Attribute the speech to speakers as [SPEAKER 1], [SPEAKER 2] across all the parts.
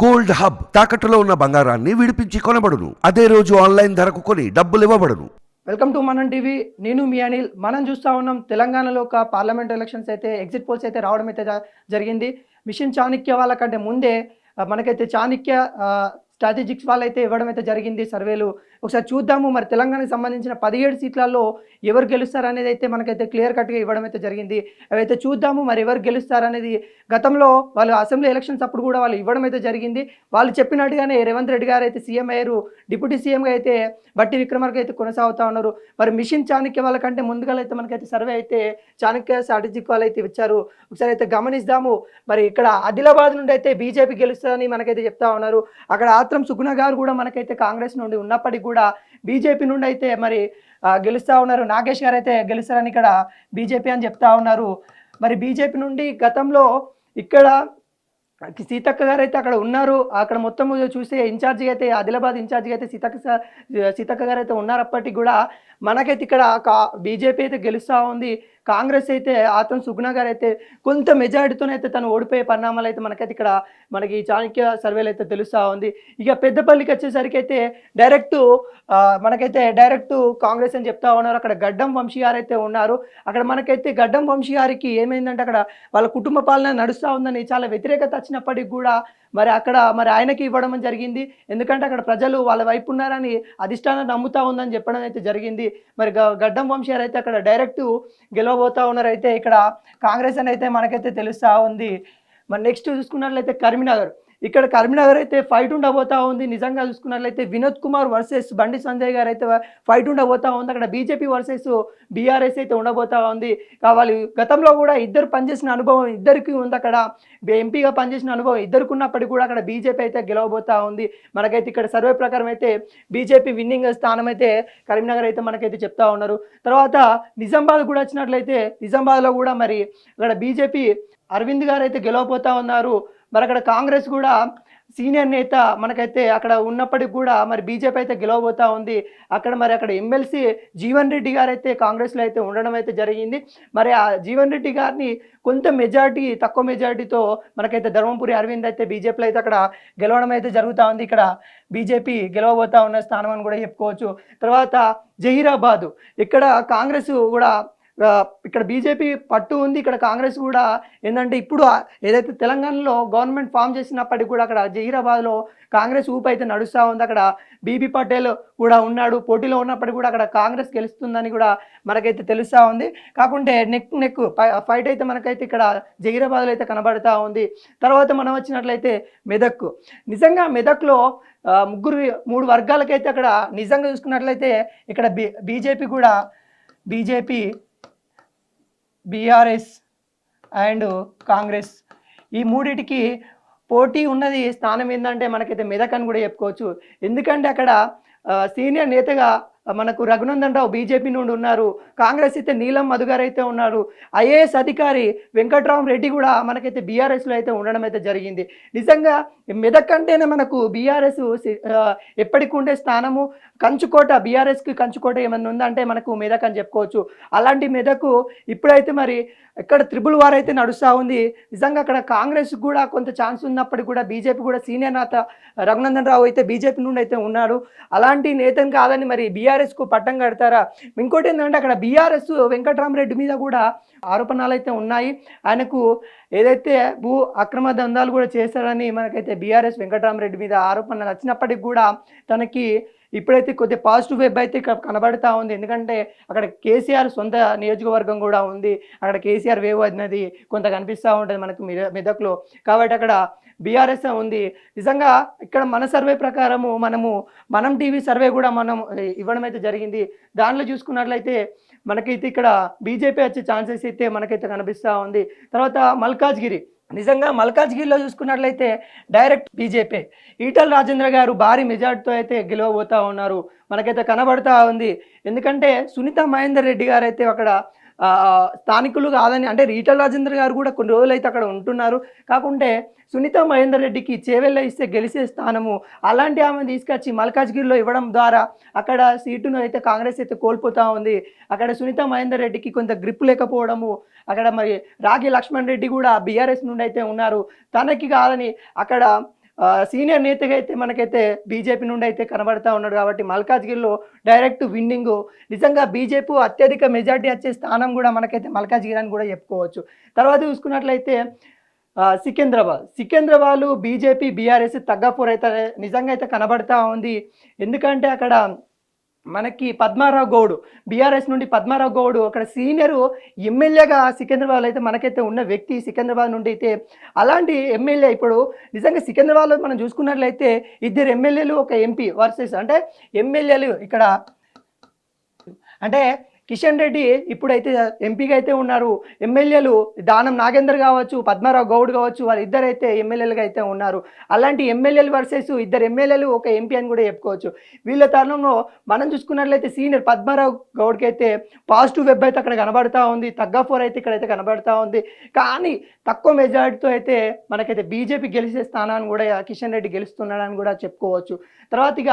[SPEAKER 1] Gold hub తాకట్టులో ఉన్న బంగారాన్ని విడిపించి కొనబడును. అదే రోజు ఆన్లైన్ ధరకు కొని డబ్బులు ఇవ్వబడును.
[SPEAKER 2] Welcome to Manam TV. నేను మీ అనిల్. మనం చూస్తూ ఉన్నాం తెలంగాణలో ఒక పార్లమెంట్ ఎలక్షన్స్ అయితే ఎగ్జిట్ పోల్స్ అయితే రావడం అయితే జరిగింది. మిషన్ చాణక్య వాళ్ళకంటే ముందే మనకైతే చాణక్య స్ట్రాటజిక్స్ వాళ్ళైతే ఇవ్వడం అయితే జరిగింది. సర్వేలు ఒకసారి చూద్దాము. మరి తెలంగాణకు సంబంధించిన పదిహేడు సీట్లలో ఎవరు గెలుస్తారు అనేది అయితే మనకైతే క్లియర్ కట్గా ఇవ్వడం అయితే జరిగింది. అవైతే చూద్దాము. మరి ఎవరు గెలుస్తారు అనేది గతంలో వాళ్ళు అసెంబ్లీ ఎలక్షన్స్ అప్పుడు కూడా వాళ్ళు ఇవ్వడం అయితే జరిగింది. వాళ్ళు చెప్పినట్టుగానే రేవంత్ రెడ్డి గారు అయితే సీఎం అయ్యారు. డిప్యూటీ సీఎంగా అయితే బట్టి విక్రమార్క అయితే కొనసాగుతా ఉన్నారు. మరి మిషన్ చాణక్య వాళ్ళకంటే ముందుగా అయితే మనకైతే సర్వే అయితే చాణక్య స్ట్రాటజిక్ వాళ్ళు అయితే ఇచ్చారు. ఒకసారి అయితే గమనిస్తాము. మరి ఇక్కడ ఆదిలాబాద్ నుండి అయితే బీజేపీ గెలుస్తుందని మనకైతే చెప్తా ఉన్నారు. అక్కడ ఆత్రం సుగుణ గారు కూడా మనకైతే కాంగ్రెస్ నుండి ఉన్నప్పటికీ కూడా బీజేపీ నుండి అయితే మరి గెలుస్తూ గెలుస్తా ఉన్నారు. నాగేష్ గారు అయితే గెలుస్తారని ఇక్కడ బీజేపీ అని చెప్తా ఉన్నారు. మరి బీజేపీ నుండి గతంలో ఇక్కడ సీతక్క గారు అయితే అక్కడ ఉన్నారు. అక్కడ మొత్తం చూస్తే ఇన్ఛార్జిగా అయితే ఆదిలాబాద్ ఇన్ఛార్జిగా అయితే సీతక్క సార్ సీతక్క గారు అయితే ఉన్నారు అప్పటికి కూడా మనకైతే ఇక్కడ కా బీజేపీ అయితే గెలుస్తూ ఉంది. కాంగ్రెస్ అయితే ఆతం సుగ్న గారు అయితే కొంత మెజారిటీతోనైతే తను ఓడిపోయే పరిణామాలు అయితే మనకైతే ఇక్కడ మనకి చాణక్య సర్వేలు అయితే తెలుస్తూ ఉంది. ఇక పెద్దపల్లికి వచ్చేసరికి అయితే డైరెక్ట్ మనకైతే డైరెక్ట్ కాంగ్రెస్ అని చెప్తా ఉన్నారు. అక్కడ గడ్డం వంశీ గారు అయితే ఉన్నారు. అక్కడ మనకైతే గడ్డం వంశీ గారికి ఏమైందంటే అక్కడ వాళ్ళ కుటుంబ పాలన నడుస్తూ ఉందని చాలా వ్యతిరేకత వచ్చినప్పటికి కూడా మరి అక్కడ మరి ఆయనకి ఇవ్వడం జరిగింది. ఎందుకంటే అక్కడ ప్రజలు వాళ్ళ వైపు ఉన్నారని అధిష్టానం నమ్ముతా ఉందని చెప్పడం అయితే జరిగింది. మరి గ- గడ్డం వంశీయారు అయితే అక్కడ డైరెక్ట్ గెలవబోతా ఉన్నారు అయితే ఇక్కడ కాంగ్రెస్ అని అయితే మనకైతే తెలుస్తూ ఉంది. మరి నెక్స్ట్ చూసుకున్నట్లయితే కరీంనగర్. ఇక్కడ కరీంనగర్ అయితే ఫైట్ ఉండబోతా ఉంది. నిజంగా చూసుకున్నట్లయితే వినోద్ కుమార్ వర్సెస్ బండి సంజయ్ గారు అయితే ఫైట్ ఉండబోతా ఉంది. అక్కడ బీజేపీ వర్సెస్ బీఆర్ఎస్ అయితే ఉండబోతా ఉంది. కావాలి గతంలో కూడా ఇద్దరు పనిచేసిన అనుభవం ఇద్దరికి ఉంది. అక్కడ ఎంపీగా పనిచేసిన అనుభవం ఇద్దరికి ఉన్నప్పటికీ కూడా అక్కడ బీజేపీ అయితే గెలవబోతా ఉంది. మనకైతే ఇక్కడ సర్వే ప్రకారం అయితే బీజేపీ విన్నింగ్ స్థానం అయితే కరీంనగర్ అయితే మనకైతే చెప్తా ఉన్నారు. తర్వాత నిజామాబాద్ కూడా వచ్చినట్లయితే నిజామాబాద్లో కూడా మరి అక్కడ బీజేపీ అరవింద్ గారు అయితే గెలవబోతా ఉన్నారు. మరి అక్కడ కాంగ్రెస్ కూడా సీనియర్ నేత మనకైతే అక్కడ ఉన్నప్పటికి కూడా మరి బీజేపీ అయితే గెలవబోతా ఉంది. అక్కడ మరి అక్కడ ఎమ్మెల్సీ జీవన్ రెడ్డి గారు అయితే కాంగ్రెస్లో అయితే ఉండడం అయితే జరిగింది. మరి ఆ జీవన్ రెడ్డి గారిని కొంత మెజార్టీ తక్కువ మెజార్టీతో మనకైతే ధర్మపురి అరవింద్ అయితే బీజేపీలో అయితే అక్కడ గెలవడం అయితే జరుగుతూ ఉంది. ఇక్కడ బీజేపీ గెలవబోతా ఉన్న స్థానం అని కూడా చెప్పుకోవచ్చు. తర్వాత జహీరాబాదు. ఇక్కడ కాంగ్రెస్ కూడా ఇక్కడ బీజేపీ పట్టు ఉంది ఇక్కడ కాంగ్రెస్ కూడా. ఏంటంటే ఇప్పుడు ఏదైతే తెలంగాణలో గవర్నమెంట్ ఫామ్ చేసినప్పటికీ కూడా అక్కడ జహీరాబాద్లో కాంగ్రెస్ ఊపు అయితే నడుస్తూ ఉంది. అక్కడ బీబీ పటేల్ కూడా ఉన్నాడు పోటీలో ఉన్నప్పటికీ కూడా అక్కడ కాంగ్రెస్ గెలుస్తుందని కూడా మనకైతే తెలుస్తూ ఉంది. కాకుంటే నెక్ నెక్ ఫైట్ అయితే మనకైతే ఇక్కడ జహీరాబాద్లో అయితే కనబడుతూ ఉంది. తర్వాత మనం వచ్చినట్లయితే మెదక్. నిజంగా మెదక్లో ముగ్గురు మూడు వర్గాలకైతే అక్కడ నిజంగా చూసుకున్నట్లయితే ఇక్కడ బీ బీజేపీ కూడా బీజేపీ బీఆర్ఎస్ అండ్ కాంగ్రెస్. ఈ మూడిటికి పోటీ ఉన్నది స్థానం ఏంటంటే మనకైతే మెదక్ అని కూడా చెప్పుకోవచ్చు. ఎందుకంటే అక్కడ సీనియర్ నేతగా మనకు రఘునందన్ రావు బీజేపీ నుండి ఉన్నారు. కాంగ్రెస్ అయితే నీలం మధుగారు అయితే ఉన్నారు. ఐఏఎస్ అధికారి వెంకట్రామ్ రెడ్డి కూడా మనకైతే బీఆర్ఎస్లో అయితే ఉండడం అయితే జరిగింది. నిజంగా మెదక్ అంటేనే మనకు బీఆర్ఎస్ ఎప్పటికి ఉండే స్థానము. కంచుకోట బీఆర్ఎస్కి కంచుకోట ఏమన్నా ఉందంటే మనకు మెదక్ అని చెప్పుకోవచ్చు. అలాంటి మెదకు ఇప్పుడైతే మరి ఇక్కడ త్రిబుల్ వార్ అయితే నడుస్తూ ఉంది. నిజంగా అక్కడ కాంగ్రెస్ కూడా కొంత ఛాన్స్ ఉన్నప్పటికీ కూడా బీజేపీ కూడా సీనియర్ నేత రఘునందన్ రావు అయితే బీజేపీ నుండి అయితే ఉన్నాడు అలాంటి నేతను కాదని మరి బీఆర్ఎస్కు పట్టం కడతారా? ఇంకోటి ఏంటంటే అక్కడ బీఆర్ఎస్ వెంకట్రామరెడ్డి మీద కూడా ఆరోపణలు అయితే ఉన్నాయి. ఆయనకు ఏదైతే భూ అక్రమ దందాలు కూడా చేశారని మనకైతే బీఆర్ఎస్ వెంకట్రామరెడ్డి మీద ఆరోపణలు వచ్చినప్పటికి కూడా తనకి ఇప్పుడైతే కొద్దిగా పాజిటివ్ వెబ్ అయితే కనబడతా ఉంది. ఎందుకంటే అక్కడ కేసీఆర్ సొంత నియోజకవర్గం కూడా ఉంది. అక్కడ కేసీఆర్ వేవ్ అన్నది కొంత కనిపిస్తూ ఉంటుంది మనకు మెదక్లో. కాబట్టి అక్కడ బీఆర్ఎస్ ఉంది. నిజంగా ఇక్కడ మన సర్వే ప్రకారము మనము మనం టీవీ సర్వే కూడా మనం ఇవ్వడం అయితే జరిగింది. దానిలో చూసుకున్నట్లయితే మనకైతే ఇక్కడ బీజేపీ వచ్చే ఛాన్సెస్ అయితే మనకైతే కనిపిస్తూ ఉంది. తర్వాత మల్కాజ్గిరి. నిజంగా మల్కాజ్గిరిలో చూసుకున్నట్లయితే డైరెక్ట్ బీజేపీ. ఈటల రాజేంద్ర గారు భారీ మెజార్టీతో అయితే గెలవబోతూ ఉన్నారు. మనకైతే కనబడతా ఉంది. ఎందుకంటే సునీత మహేందర్ రెడ్డి గారు అయితే అక్కడ స్థానికులు కాదని అంటే రీటల్ రాజేంద్ర గారు కూడా కొన్ని రోజులు అయితే అక్కడ ఉంటున్నారు. కాకుంటే సునీత మహేందర్ రెడ్డికి చేవెళ్ళ ఇస్తే గెలిచే స్థానము అలాంటి ఆమె తీసుకొచ్చి మల్కాజ్గిరిలో ఇవ్వడం ద్వారా అక్కడ సీటును అయితే కాంగ్రెస్ అయితే కోల్పోతూ ఉంది. అక్కడ సునీత మహేందర్ రెడ్డికి కొంత గ్రిప్ లేకపోవడము అక్కడ మరి రాగి లక్ష్మణ్ రెడ్డి కూడా బీఆర్ఎస్ నుండి అయితే ఉన్నారు. తనకి కాదని అక్కడ సీనియర్ నేతగా అయితే మనకైతే బీజేపీ నుండి అయితే కనబడతా ఉన్నాడు కాబట్టి మల్కాజ్గిరిలో డైరెక్ట్ విన్నింగ్. నిజంగా బీజేపీ అత్యధిక మెజార్టీ వచ్చే స్థానం కూడా మనకైతే మల్కాజ్గిరి అని కూడా చెప్పుకోవచ్చు. తర్వాత చూసుకున్నట్లయితే సికింద్రాబాద్. సికింద్రాబాద్ బీజేపీ బీఆర్ఎస్ తగ్గపూర్ అయితే నిజంగా అయితే కనబడతా ఉంది. ఎందుకంటే అక్కడ మనకి పద్మారావు గౌడ్ బీఆర్ఎస్ నుండి పద్మారావు గౌడ్ అక్కడ సీనియర్ ఎమ్మెల్యేగా సికింద్రాబాద్లో అయితే మనకైతే ఉన్న వ్యక్తి సికింద్రాబాద్ నుండి అయితే అలాంటి ఎమ్మెల్యే ఇప్పుడు నిజంగా సికింద్రాబాద్లో మనం చూసుకున్నట్లయితే ఇద్దరు ఎమ్మెల్యేలు ఒక ఎంపీ వర్సెస్ అంటే ఎమ్మెల్యేలు ఇక్కడ. అంటే కిషన్ రెడ్డి ఇప్పుడైతే ఎంపీగా అయితే ఉన్నారు. ఎమ్మెల్యేలు దానం నాగేందర్ కావచ్చు పద్మారావు గౌడ్ కావచ్చు వాళ్ళు ఇద్దరైతే ఎమ్మెల్యేలుగా అయితే ఉన్నారు. అలాంటి ఎమ్మెల్యేలు వర్సెస్ ఇద్దరు ఎమ్మెల్యేలు ఒక ఎంపీ అని కూడా చెప్పుకోవచ్చు. వీళ్ళ తరుణంలో మనం చూసుకున్నట్లయితే సీనియర్ పద్మారావు గౌడ్కి అయితే పాజిటివ్ వెబ్ అయితే అక్కడ కనబడతా ఉంది. తగ్గ ఫోర్ అయితే ఇక్కడైతే కనబడతా ఉంది. కానీ తక్కువ మెజార్టీతో అయితే మనకైతే బీజేపీ గెలిచే స్థానాన్ని కూడా కిషన్ రెడ్డి గెలుస్తున్నాడని కూడా చెప్పుకోవచ్చు. తర్వాత ఇక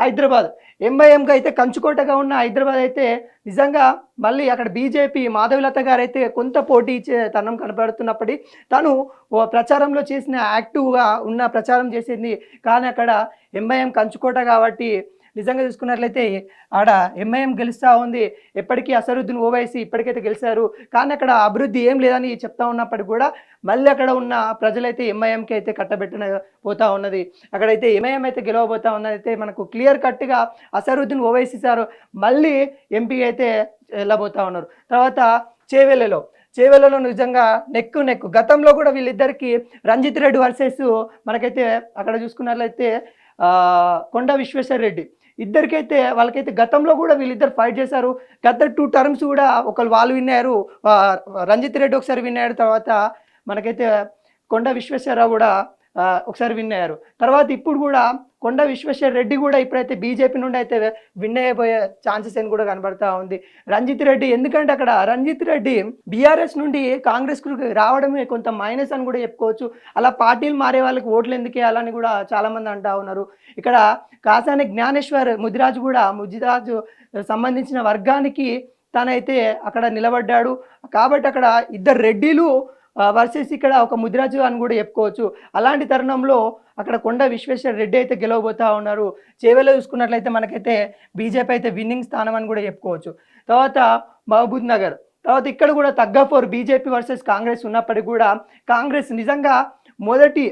[SPEAKER 2] హైదరాబాద్. ఎంఐఎంగా అయితే కంచుకోటగా ఉన్న హైదరాబాద్ అయితే నిజంగా మళ్ళీ అక్కడ బీజేపీ మాధవిలత గారైతే కొంత పోటీ ఇచ్చే తనం కనబడుతున్నప్పటి తను ఓ ప్రచారంలో చేసిన యాక్టివ్గా ఉన్న ప్రచారం చేసింది. కానీ అక్కడ ఎంఐఎం కంచుకోట కాబట్టి నిజంగా చూసుకున్నట్లయితే ఆడ ఎంఐఎం గెలుస్తూ ఉంది. ఎప్పటికీ అసరుద్దీన్ ఓవైసీ ఇప్పటికైతే గెలిచారు కానీ అక్కడ అభివృద్ధి ఏం లేదని చెప్తా ఉన్నప్పటికీ కూడా మళ్ళీ అక్కడ ఉన్న ప్రజలైతే ఎంఐఎంకి అయితే కట్టబెట్టిన పోతా ఉన్నది. అక్కడైతే ఎంఐఎం అయితే గెలవబోతా ఉన్నది. అయితే మనకు క్లియర్ కట్గా అసరుద్దీన్ ఓవైసీ సార్ మళ్ళీ ఎంపీ అయితే వెళ్ళబోతా ఉన్నారు. తర్వాత చేవెళ్ళలో చేవెళ్ళలో నిజంగా నెక్కు నెక్కు గతంలో కూడా వీళ్ళిద్దరికి రంజిత్ రెడ్డి వర్సెస్ మనకైతే అక్కడ చూసుకున్నట్లయితే కొండ విశ్వేశ్వర రెడ్డి ఇద్దరికైతే వాళ్ళకైతే గతంలో కూడా వీళ్ళిద్దరు ఫైట్ చేశారు. గత టూ టర్మ్స్ కూడా ఒకరు వాళ్ళు విన్నారు రంజిత్ రెడ్డి ఒకసారి విన్నాడు తర్వాత మనకైతే కొండ విశ్వేశ్వరరావు కూడా ఒకసారి విన్ అయ్యారు. తర్వాత ఇప్పుడు కూడా కొండ విశ్వేశ్వర రెడ్డి కూడా ఇప్పుడైతే బీజేపీ నుండి అయితే విన్ అయిపోయే ఛాన్సెస్ అని కూడా కనబడతా ఉంది. రంజిత్ రెడ్డి ఎందుకంటే అక్కడ రంజిత్ రెడ్డి బీఆర్ఎస్ నుండి కాంగ్రెస్కు రావడమే కొంత మైనస్ అని కూడా చెప్పుకోవచ్చు. అలా పార్టీలు మారే వాళ్ళకి ఓట్లు ఎందుకు వేయాలని కూడా చాలా మంది అంటా ఉన్నారు. ఇక్కడ కాసాని జ్ఞానేశ్వర్ ముదిరాజు కూడా ముదిరాజు సంబంధించిన వర్గానికి తనైతే అక్కడ నిలబడ్డాడు. కాబట్టి అక్కడ ఇద్దరు రెడ్డిలు వర్సెస్ ఇక్కడ ఒక ముదిరాజు అని కూడా చెప్పుకోవచ్చు. అలాంటి తరుణంలో అక్కడ కొండ విశ్వేశ్వర రెడ్డి అయితే గెలవబోతా ఉన్నారు. చేవెలో చూసుకున్నట్లయితే మనకైతే బీజేపీ అయితే విన్నింగ్ స్థానం అని కూడా చెప్పుకోవచ్చు. తర్వాత మహబూబ్ నగర్. తర్వాత ఇక్కడ కూడా తగ్గ ఫోర్ బీజేపీ వర్సెస్ కాంగ్రెస్ ఉన్నప్పటికీ కూడా కాంగ్రెస్ నిజంగా మొదటి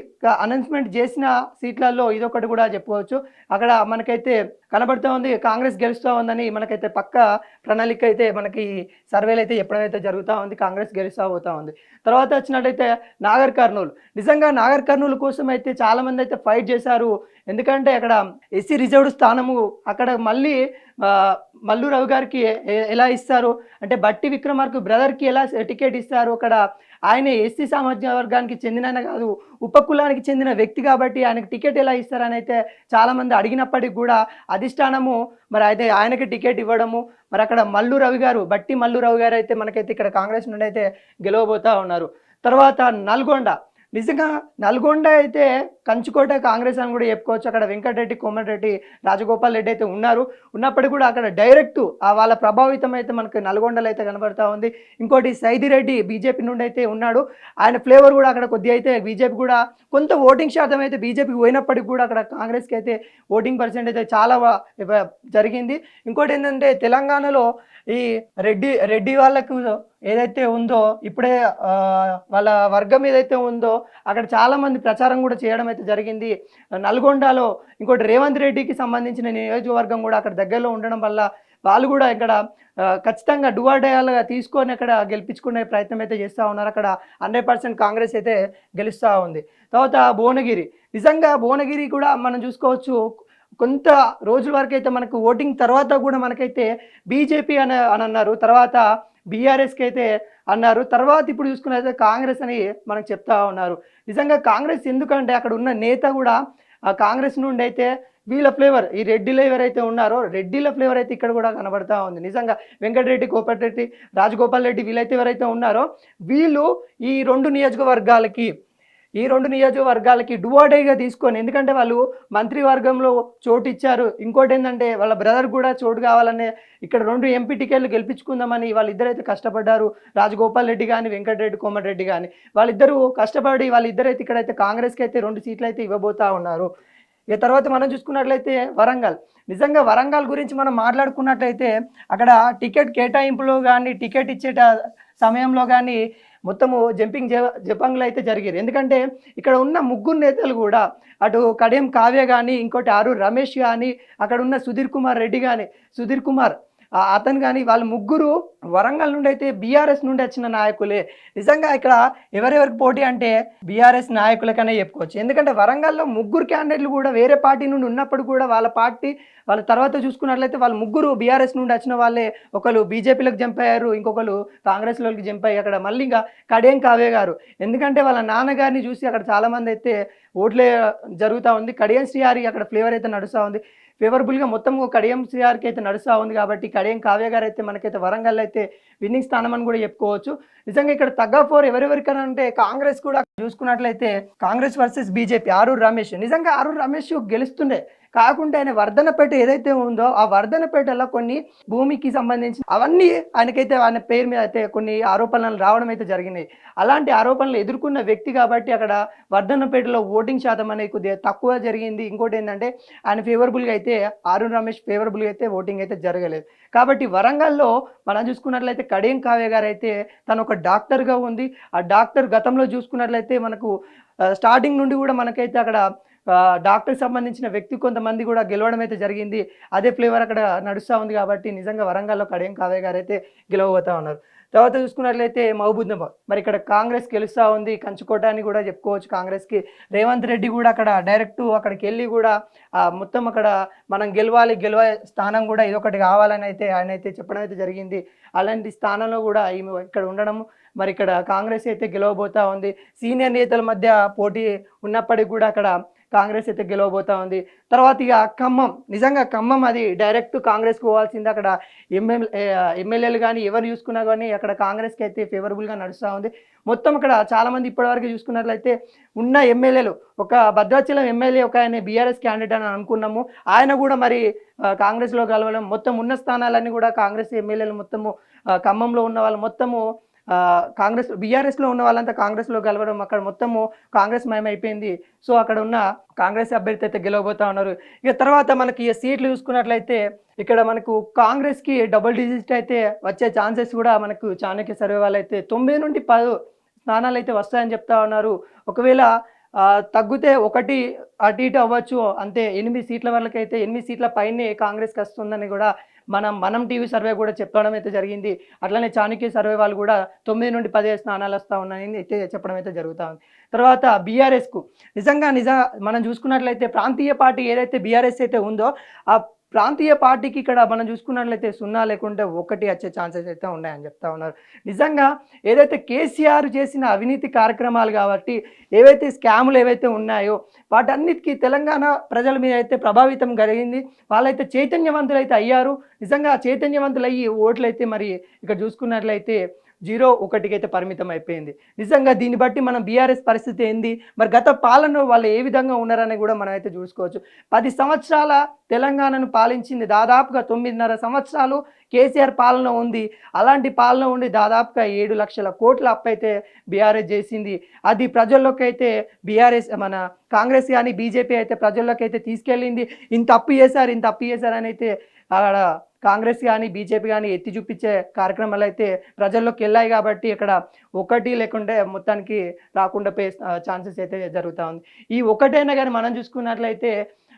[SPEAKER 2] అనౌన్స్మెంట్ చేసిన సీట్లలో ఇదొకటి కూడా చెప్పుకోవచ్చు. అక్కడ మనకైతే కనబడుతూ ఉంది కాంగ్రెస్ గెలుస్తూ ఉందని మనకైతే పక్క ప్రణాళిక అయితే మనకి సర్వేలు అయితే ఎప్పుడైతే జరుగుతూ ఉంది కాంగ్రెస్ గెలుస్తూ పోతూ ఉంది. తర్వాత వచ్చినట్టయితే నాగర్ కర్నూలు. నిజంగా నాగర్ కర్నూలు కోసం అయితే చాలా మంది అయితే ఫైట్ చేశారు. ఎందుకంటే అక్కడ ఎస్సీ రిజర్వ్డ్ స్థానము అక్కడ మళ్ళీ మల్లు రవి గారికి ఎలా ఇస్తారు? అంటే బట్టి విక్రమార్కు బ్రదర్కి ఎలా టికెట్ ఇస్తారు? అక్కడ ఆయన ఎస్సీ సామాజిక వర్గానికి చెందిన కాదు ఉపకులానికి చెందిన వ్యక్తి కాబట్టి ఆయనకు టికెట్ ఎలా ఇస్తారని అయితే చాలామంది అడిగినప్పటికి కూడా అధిష్టానము మరి అయితే ఆయనకి టికెట్ ఇవ్వడము. మరి అక్కడ మల్లు రవి గారు బట్టి మల్లు రవి గారు అయితే మనకైతే ఇక్కడ కాంగ్రెస్ నుండి అయితే గెలవబోతూ ఉన్నారు. తర్వాత నల్గొండ. నిజంగా నల్గొండ అయితే కంచుకోట కాంగ్రెస్ అని కూడా చెప్పుకోవచ్చు. అక్కడ వెంకటరెడ్డి కోమటిరెడ్డి రాజగోపాల్ రెడ్డి అయితే ఉన్నారు. ఉన్నప్పటికీ కూడా అక్కడ డైరెక్ట్ ఆ వాళ్ళ ప్రభావితం అయితే మనకు నల్గొండలో అయితే కనబడతా ఉంది. ఇంకోటి సైదిరెడ్డి బీజేపీ నుండి అయితే ఉన్నాడు. ఆయన ఫ్లేవర్ కూడా అక్కడ కొద్దిగా అయితే బీజేపీ కూడా కొంత ఓటింగ్ శాతం అయితే బీజేపీకి పోయినప్పటికీ కూడా అక్కడ కాంగ్రెస్కి అయితే ఓటింగ్ పర్సెంట్ అయితే చాలా జరిగింది. ఇంకోటి ఏంటంటే తెలంగాణలో ఈ రెడ్డి రెడ్డి వాళ్ళకు ఏదైతే ఉందో ఇప్పుడే వాళ్ళ వర్గం ఏదైతే ఉందో అక్కడ చాలామంది ప్రచారం కూడా చేయడం అయితే జరిగింది నల్గొండలో ఇంకోటి రేవంత్ రెడ్డికి సంబంధించిన నియోజకవర్గం కూడా అక్కడ దగ్గరలో ఉండడం వల్ల వాళ్ళు కూడా ఇక్కడ ఖచ్చితంగా డువాడయాలుగా తీసుకొని అక్కడ గెలిపించుకునే ప్రయత్నం అయితే చేస్తూ ఉన్నారు. అక్కడ హండ్రెడ్ పర్సెంట్ కాంగ్రెస్ అయితే గెలుస్తూ ఉంది. తర్వాత భువనగిరి. నిజంగా భువనగిరి కూడా మనం చూసుకోవచ్చు కొంత రోజుల వరకు అయితే మనకు ఓటింగ్ తర్వాత కూడా మనకైతే బీజేపీ అని అని అన్నారు. తర్వాత బీఆర్ఎస్కి అయితే అన్నారు. తర్వాత ఇప్పుడు చూసుకున్నట్లయితే కాంగ్రెస్ అని మనకు చెప్తా ఉన్నారు. నిజంగా కాంగ్రెస్ ఎందుకంటే అక్కడ ఉన్న నేత కూడా ఆ కాంగ్రెస్ నుండి అయితే వీళ్ళ ఫ్లేవర్ ఈ రెడ్డిలో ఎవరైతే ఉన్నారో రెడ్డిల ఫ్లేవర్ అయితే ఇక్కడ కూడా కనబడతా ఉంది. నిజంగా వెంకటరెడ్డి కోపటిరెడ్డి రాజగోపాల్ రెడ్డి వీళ్ళైతే ఎవరైతే ఉన్నారో వీళ్ళు ఈ రెండు నియోజకవర్గాలకి ఈ రెండు నియోజకవర్గాలకి డువోడేగా తీసుకొని ఎందుకంటే వాళ్ళు మంత్రివర్గంలో చోటు ఇచ్చారు ఇంకోటి ఏంటంటే వాళ్ళ బ్రదర్ కూడా చోటు కావాలనే ఇక్కడ రెండు ఎంపీ టికెట్లు గెలిపించుకుందామని వాళ్ళిద్దరైతే కష్టపడ్డారు. రాజగోపాల్ రెడ్డి కానీ వెంకటరెడ్డి కోమటిరెడ్డి కానీ వాళ్ళిద్దరూ కష్టపడి వాళ్ళిద్దరైతే ఇక్కడైతే కాంగ్రెస్కి అయితే రెండు సీట్లు అయితే ఇవ్వబోతా ఉన్నారు. ఇక తర్వాత మనం చూసుకున్నట్లయితే వరంగల్. నిజంగా వరంగల్ గురించి మనం మాట్లాడుకున్నట్లయితే అక్కడ టికెట్ కేటాయింపులో కానీ టికెట్ ఇచ్చేట సమయంలో కానీ మొత్తము జంపింగ్ జ అయితే జరిగారు ఎందుకంటే ఇక్కడ ఉన్న ముగ్గురు నేతలు కూడా అటు కడియం కావ్య కానీ ఇంకోటి ఆరు రమేష్ కానీ అక్కడ ఉన్న సుధీర్ కుమార్ రెడ్డి కానీ సుధీర్ కుమార్ అతను కానీ వాళ్ళు ముగ్గురు వరంగల్ నుండి అయితే బీఆర్ఎస్ నుండి వచ్చిన నాయకులే. నిజంగా ఇక్కడ ఎవరెవరికి పోటీ అంటే బీఆర్ఎస్ నాయకులకనే చెప్పుకోవచ్చు. ఎందుకంటే వరంగల్లో ముగ్గురు క్యాండిడేట్లు కూడా వేరే పార్టీ నుండి ఉన్నప్పుడు కూడా వాళ్ళ పార్టీ వాళ్ళ తర్వాత చూసుకున్నట్లయితే వాళ్ళు ముగ్గురు బీఆర్ఎస్ నుండి వచ్చిన వాళ్ళే. ఒకరు బీజేపీలకు జంప్ అయ్యారు ఇంకొకరు కాంగ్రెస్లోకి జంప్ అయ్యి అక్కడ మళ్ళీ ఇంకా కడియం కావే గారు. ఎందుకంటే వాళ్ళ నాన్నగారిని చూసి అక్కడ చాలామంది అయితే ఓట్లే జరుగుతూ ఉంది. కడియం శ్రీహారి అక్కడ ఫ్లేవర్ అయితే నడుస్తూ ఉంది. ఫేవరబుల్గా మొత్తం కడియం శ్రీహారికి అయితే నడుస్తూ ఉంది కాబట్టి కడియం కావ్య గారు అయితే మనకైతే వరంగల్ అయితే విన్నింగ్ స్థానం అని కూడా చెప్పుకోవచ్చు. నిజంగా ఇక్కడ తగ్గ ఫోర్ ఎవరెవరికైనా అంటే కాంగ్రెస్ కూడా చూసుకున్నట్లయితే కాంగ్రెస్ వర్సెస్ బీజేపీ ఆరు రమేష్. నిజంగా ఆరు రమేష్ గెలుస్తుండే. కాకుండా ఆయన వర్ధనపేట ఏదైతే ఉందో ఆ వర్ధనపేటలో కొన్ని భూమికి సంబంధించి అవన్నీ ఆయనకైతే ఆయన పేరు మీద అయితే కొన్ని ఆరోపణలు రావడం అయితే జరిగినాయి అలాంటి ఆరోపణలు ఎదుర్కొన్న వ్యక్తి కాబట్టి అక్కడ వర్ధనపేటలో ఓటింగ్ శాతం అనేది కొద్దిగా తక్కువ జరిగింది. ఇంకోటి ఏంటంటే ఆయన ఫేవరబుల్గా అయితే అరుణ్ రమేష్ ఫేవరబుల్గా అయితే ఓటింగ్ అయితే జరగలేదు. కాబట్టి వరంగల్లో మనం చూసుకున్నట్లయితే కడియం కావ్య గారు అయితే తను ఒక డాక్టర్గా ఉంది. ఆ డాక్టర్ గతంలో చూసుకున్నట్లయితే మనకు స్టార్టింగ్ నుండి కూడా మనకైతే అక్కడ డాక్టర్ సంబంధించిన వ్యక్తి కొంతమంది కూడా గెలవడం అయితే జరిగింది. అదే ఫ్లేవర్ అక్కడ నడుస్తూ ఉంది కాబట్టి నిజంగా వరంగల్లో కడియం కావే గారు అయితే గెలవబోతా ఉన్నారు. తర్వాత చూసుకున్నట్లయితే మహబూబ్నగర్ మరి ఇక్కడ కాంగ్రెస్ గెలుస్తూ ఉంది. కంచుకోట అని కూడా చెప్పుకోవచ్చు కాంగ్రెస్కి. రేవంత్ రెడ్డి కూడా అక్కడ డైరెక్ట్ అక్కడికి వెళ్ళి కూడా మొత్తం అక్కడ మనం గెలవాలి గెలవ స్థానం కూడా ఇదొకటి కావాలని అయితే ఆయన అయితే చెప్పడం అయితే జరిగింది. అలాంటి స్థానంలో కూడా ఈమె ఇక్కడ ఉండడం మరి ఇక్కడ కాంగ్రెస్ అయితే గెలవబోతూ ఉంది. సీనియర్ నేతల మధ్య పోటీ ఉన్నప్పటికీ కూడా అక్కడ కాంగ్రెస్ అయితే గెలవబోతా ఉంది. తర్వాత ఇక ఖమ్మం. నిజంగా ఖమ్మం అది డైరెక్ట్ కాంగ్రెస్కి పోవాల్సింది. అక్కడ ఎమ్మెల్యే ఎమ్మెల్యేలు కానీ ఎవరు చూసుకున్నా కానీ అక్కడ కాంగ్రెస్కి అయితే ఫేవరబుల్గా నడుస్తూ ఉంది. మొత్తం అక్కడ చాలామంది ఇప్పటివరకు చూసుకున్నట్లయితే ఉన్న ఎమ్మెల్యేలు ఒక భద్రాచలం ఎమ్మెల్యే ఒక ఆయన బీఆర్ఎస్ క్యాండిడేట్ అని అనుకున్నాము. ఆయన కూడా మరి కాంగ్రెస్లో కలవడం మొత్తం ఉన్న స్థానాలన్నీ కూడా కాంగ్రెస్ ఎమ్మెల్యేలు మొత్తము ఖమ్మంలో ఉన్న వాళ్ళు మొత్తము కాంగ్రెస్ బీఆర్ఎస్లో ఉన్న వాళ్ళంతా కాంగ్రెస్లో కలవడం అక్కడ మొత్తము కాంగ్రెస్ మయమైపోయింది. సో అక్కడ ఉన్న కాంగ్రెస్ అభ్యర్థి అయితే గెలవబోతా ఉన్నారు. ఇక తర్వాత మనకి ఈ సీట్లు చూసుకున్నట్లయితే ఇక్కడ మనకు కాంగ్రెస్కి డబుల్ డిజిట్ అయితే వచ్చే ఛాన్సెస్ కూడా మనకు చాణక్య సర్వే వాళ్ళు అయితే తొమ్మిది నుండి పది స్థానాలు అయితే వస్తాయని చెప్తా ఉన్నారు. ఒకవేళ తగ్గితే ఒకటి అటు ఇటు అవ్వచ్చు. అంతే ఎనిమిది సీట్ల వరకైతే ఎనిమిది సీట్ల పైనే కాంగ్రెస్కి వస్తుందని కూడా మనం మనం టీవీ సర్వే కూడా చెప్పడం అయితే జరిగింది. అట్లనే చాణక్య సర్వే వాళ్ళు కూడా తొమ్మిది నుండి పదిహేను స్థానాలు వస్తూ ఉన్నాయని అయితే చెప్పడం అయితే జరుగుతూ ఉంది. తర్వాత బీఆర్ఎస్కు. నిజంగా నిజ మనం చూసుకున్నట్లయితే ప్రాంతీయ పార్టీ ఏదైతే బీఆర్ఎస్ అయితే ఉందో ఆ ప్రాంతీయ పార్టీకి ఇక్కడ మనం చూసుకున్నట్లయితే సున్నా లేకుంటే ఒకటి వచ్చే ఛాన్సెస్ అయితే ఉన్నాయని చెప్తా ఉన్నారు. నిజంగా ఏదైతే కేసీఆర్ చేసిన అవినీతి కార్యక్రమాలు కాబట్టి ఏవైతే స్కాములు ఏవైతే ఉన్నాయో వాటన్నిటికీ తెలంగాణ ప్రజల మీద అయితే ప్రభావితం కలిగింది. వాళ్ళైతే చైతన్యవంతులు అయితే అయ్యారు. నిజంగా చైతన్యవంతులు అయ్యి ఓట్లు అయితే మరి ఇక్కడ చూసుకున్నట్లయితే జీరో ఒకటికి అయితే పరిమితం అయిపోయింది. నిజంగా దీన్ని బట్టి మనం బీఆర్ఎస్ పరిస్థితి ఏంది? మరి గత పాలనలో వాళ్ళు ఏ విధంగా ఉన్నారని కూడా మనం అయితే చూసుకోవచ్చు. పది సంవత్సరాల తెలంగాణను పాలించింది దాదాపుగా తొమ్మిదిన్నర సంవత్సరాలు కేసీఆర్ పాలన ఉంది. అలాంటి పాలన ఉండి దాదాపుగా ఏడు లక్షల కోట్ల అప్పు అయితే బీఆర్ఎస్ చేసింది. అది ప్రజల్లోకి అయితే బీఆర్ఎస్ మన కాంగ్రెస్ కానీ బీజేపీ అయితే ప్రజల్లోకి అయితే తీసుకెళ్ళింది. ఇంత అప్పు చేశారు ఇంత అప్పు చేశారని అయితే అక్కడ కాంగ్రెస్ కానీ బీజేపీ కానీ ఎత్తి చూపించే కార్యక్రమాలు అయితే ప్రజల్లోకి వెళ్ళాయి కాబట్టి ఇక్కడ ఒకటి లేకుంటే మొత్తానికి రాకుండా పోయే ఛాన్సెస్ అయితే జరుగుతూ ఉంది. ఈ ఒకటైనా కానీ మనం చూసుకున్నట్లయితే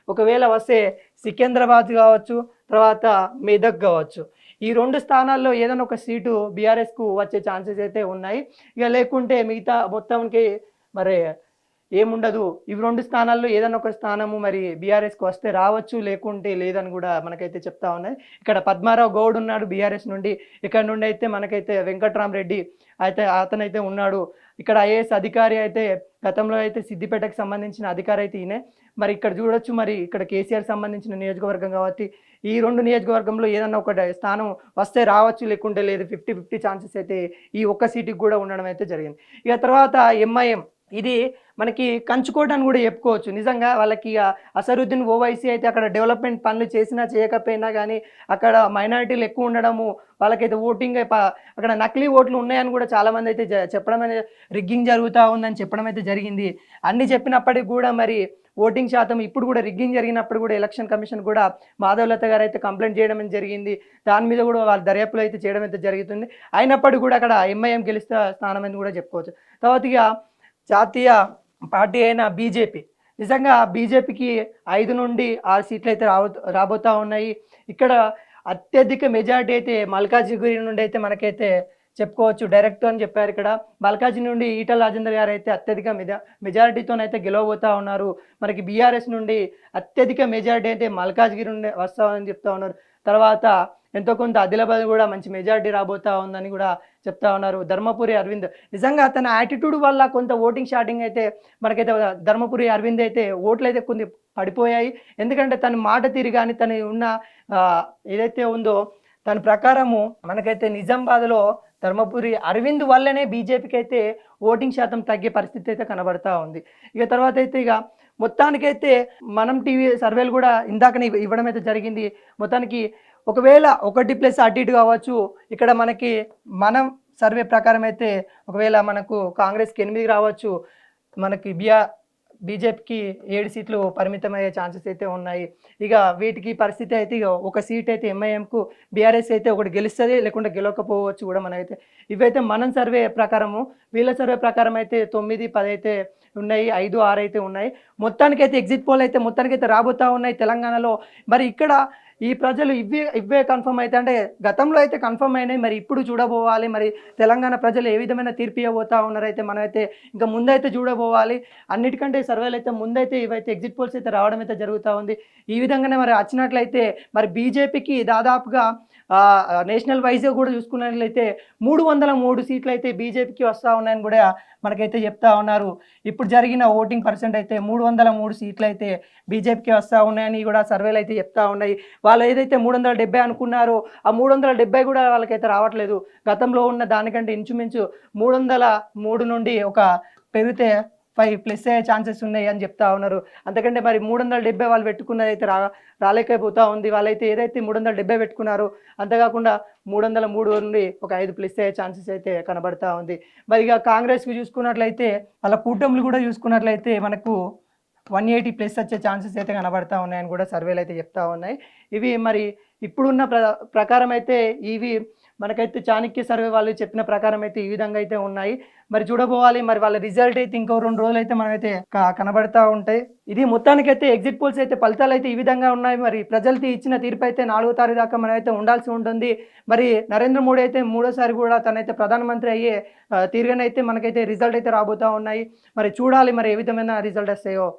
[SPEAKER 2] ఒకవేళ వస్తే సికింద్రాబాద్ కావచ్చు తర్వాత మెదక్ కావచ్చు. ఈ రెండు స్థానాల్లో ఏదైనా ఒక సీటు బీఆర్ఎస్కు వచ్చే ఛాన్సెస్ అయితే ఉన్నాయి. ఇక లేకుంటే మిగతా మొత్తానికి మరి ఏముండదు. ఇవి రెండు స్థానాల్లో ఏదైనా ఒక స్థానము మరి బీఆర్ఎస్కి వస్తే రావచ్చు లేకుంటే లేదని కూడా మనకైతే చెప్తా ఉన్నాయి. ఇక్కడ పద్మారావు గౌడ్ ఉన్నాడు బీఆర్ఎస్ నుండి. ఇక్కడ నుండి అయితే మనకైతే వెంకట్రామరెడ్డి అయితే అతనైతే ఉన్నాడు. ఇక్కడ ఐఏఎస్ అధికారి అయితే గతంలో అయితే సిద్దిపేటకు సంబంధించిన అధికారి అయితే ఈయనే. మరి ఇక్కడ చూడొచ్చు మరి ఇక్కడ కేసీఆర్ సంబంధించిన నియోజకవర్గం కాబట్టి ఈ రెండు నియోజకవర్గంలో ఏదన్నా ఒక స్థానం వస్తే రావచ్చు లేకుంటే లేదు ఫిఫ్టీ ఫిఫ్టీ ఛాన్సెస్ అయితే ఈ ఒక్క సీటుకి కూడా ఉండడం అయితే జరిగింది. ఇక తర్వాత ఎంఐఎం ఇది మనకి కంచుకోట అని కూడా చెప్పుకోవచ్చు. నిజంగా వాళ్ళకి అసరుద్దీన్ ఓవైసీ అయితే అక్కడ డెవలప్మెంట్ పనులు చేసినా చేయకపోయినా కానీ అక్కడ మైనారిటీలు ఎక్కువ ఉండడము వాళ్ళకైతే ఓటింగ్ అక్కడ నకిలీ ఓట్లు ఉన్నాయని కూడా చాలామంది అయితే చెప్పడం అనేది రిగ్గింగ్ జరుగుతూ ఉందని చెప్పడం అయితే జరిగింది. అన్ని చెప్పినప్పటికీ కూడా మరి ఓటింగ్ శాతం ఇప్పుడు కూడా రిగ్గింగ్ జరిగినప్పుడు కూడా ఎలక్షన్ కమిషన్ కూడా మాధవలత గారు అయితే కంప్లైంట్ చేయడం జరిగింది. దాని మీద కూడా వాళ్ళ దర్యాప్తులు అయితే చేయడం అయితే జరుగుతుంది. అయినప్పటికీ కూడా అక్కడ ఎంఐఎం గెలిస్తే స్థానం అని కూడా చెప్పుకోవచ్చు. తర్వాత ఇక జాతీయ పార్టీ అయిన బీజేపీ. నిజంగా బీజేపీకి ఐదు నుండి ఆరు సీట్లు అయితే రాబో రాబోతూ ఉన్నాయి. ఇక్కడ అత్యధిక మెజార్టీ అయితే మల్కాజిగిరి నుండి అయితే మనకైతే చెప్పుకోవచ్చు. డైరెక్ట్ అని చెప్పారు ఇక్కడ. మల్కాజీ నుండి ఈటల రాజేందర్ గారు అయితే అత్యధిక మెజా మెజారిటీతోనైతే గెలవబోతూ ఉన్నారు. మనకి బీఆర్ఎస్ నుండి అత్యధిక మెజారిటీ అయితే మల్కాజ్గిరి నుండి వస్తామని చెప్తా ఉన్నారు. తర్వాత ఎంతో కొంత ఆదిలాబాద్ కూడా మంచి మెజారిటీ రాబోతా ఉందని కూడా చెప్తా ఉన్నారు. ధర్మపురి అరవింద్ నిజంగా తన యాటిట్యూడ్ వల్ల కొంత ఓటింగ్ షార్టింగ్ అయితే మనకైతే ధర్మపురి అరవింద్ అయితే ఓట్లు అయితే కొన్ని పడిపోయాయి. ఎందుకంటే తన మాట తీరు కానీ తన ఉన్న ఏదైతే ఉందో తన ప్రకారము మనకైతే నిజామాబాద్లో ధర్మపురి అరవింద్ వల్లనే బీజేపీకి అయితే ఓటింగ్ శాతం తగ్గే పరిస్థితి అయితే కనబడతా ఉంది. ఇక తర్వాత అయితే ఇక మొత్తానికైతే మనం టీవీ సర్వేలు కూడా ఇందాకనే ఇవ్వడం అయితే జరిగింది. మొత్తానికి ఒకవేళ ఒకటి ప్లస్ అటు ఇటు కావచ్చు ఇక్కడ మనకి మనం సర్వే ప్రకారం అయితే ఒకవేళ మనకు కాంగ్రెస్కి ఎనిమిది రావచ్చు మనకి బీఆర్ బీజేపీకి ఏడు సీట్లు పరిమితం అయ్యే ఛాన్సెస్ అయితే ఉన్నాయి. ఇక వీటికి పరిస్థితి అయితే ఇక ఒక సీట్ అయితే ఎంఐఎంకు బీఆర్ఎస్ అయితే ఒకటి గెలుస్తుంది లేకుంటే గెలవకపోవచ్చు కూడా మనమైతే ఇవైతే మనం సర్వే ప్రకారము వీళ్ళ సర్వే ప్రకారం అయితే తొమ్మిది పది అయితే ఉన్నాయి ఐదు ఆరు అయితే ఉన్నాయి. మొత్తానికైతే ఎగ్జిట్ పోల్ అయితే మొత్తానికైతే రాబోతా ఉన్నాయి తెలంగాణలో. మరి ఇక్కడ ఈ ప్రజలు ఇవే ఇవే కన్ఫర్మ్ అయితే అంటే గతంలో అయితే కన్ఫర్మ్ అయినాయి మరి ఇప్పుడు చూడబోవాలి మరి తెలంగాణ ప్రజలు ఏ విధమైన తీర్పు ఇవ్వబోతా ఉన్నారైతే మనమైతే ఇంకా ముందైతే చూడబోవాలి. అన్నిటికంటే సర్వేలు అయితే ముందైతే ఇవైతే ఎగ్జిట్ పోల్స్ అయితే రావడం అయితే జరుగుతూ ఉంది. ఈ విధంగానే మరి వచ్చినట్లయితే మరి బీజేపీకి దాదాపుగా నేషనల్ వైజ్గా కూడా చూసుకున్నట్లయితే మూడు వందల మూడు సీట్లు అయితే బీజేపీకి వస్తూ ఉన్నాయని కూడా మనకైతే చెప్తా ఉన్నారు. ఇప్పుడు జరిగిన ఓటింగ్ పర్సెంట్ అయితే మూడు వందల మూడు సీట్లు అయితే బీజేపీకి వస్తూ ఉన్నాయని కూడా సర్వేలు అయితే చెప్తా ఉన్నాయి. వాళ్ళు ఏదైతే మూడు వందల డెబ్బై అనుకున్నారో ఆ మూడు వందల డెబ్బై కూడా వాళ్ళకైతే రావట్లేదు. గతంలో ఉన్న దానికంటే ఇంచుమించు మూడు వందల మూడు నుండి ఒక పెరిగితే ఫైవ్ ప్లస్ అయ్యే ఛాన్సెస్ ఉన్నాయి అని చెప్తా ఉన్నారు. అంతకంటే మరి మూడు వందల డెబ్బై వాళ్ళు పెట్టుకున్నది అయితే రా రాలేకపోతా ఉంది. వాళ్ళైతే ఏదైతే మూడు వందల డెబ్బై పెట్టుకున్నారో అంతేకాకుండా మూడు వందల మూడు నుండి ఒక ఐదు ప్లస్ అయ్యే ఛాన్సెస్ అయితే కనబడతా ఉంది. మరి ఇక కాంగ్రెస్కి చూసుకున్నట్లయితే వాళ్ళ కూటములు కూడా చూసుకున్నట్లయితే మనకు వన్ ఎయిటీ ప్లస్ వచ్చే ఛాన్సెస్ అయితే కనబడతా ఉన్నాయని కూడా సర్వేలు అయితే చెప్తా ఉన్నాయి. ఇవి మరి ఇప్పుడున్న ప్ర ప్రకారం అయితే ఇవి మనకైతే చాణక్య సర్వే వాళ్ళు చెప్పిన ప్రకారం అయితే ఈ విధంగా అయితే ఉన్నాయి. మరి చూడబోవాలి మరి వాళ్ళ రిజల్ట్ అయితే ఇంకో రెండు రోజులు అయితే మనమైతే కనబడతా ఉంటాయి. ఇది మొత్తానికైతే ఎగ్జిట్ పోల్స్ అయితే ఫలితాలు అయితే ఈ విధంగా ఉన్నాయి. మరి ప్రజలకి ఇచ్చిన తీర్పు అయితే నాలుగో తారీఖు దాకా మనమైతే ఉండాల్సి ఉంటుంది. మరి నరేంద్ర మోడీ అయితే మూడోసారి కూడా తనైతే ప్రధానమంత్రి అయ్యే తీరుగానైతే మనకైతే రిజల్ట్ అయితే రాబోతా ఉన్నాయి. మరి చూడాలి మరి ఏ విధమైన రిజల్ట్ వస్తాయో.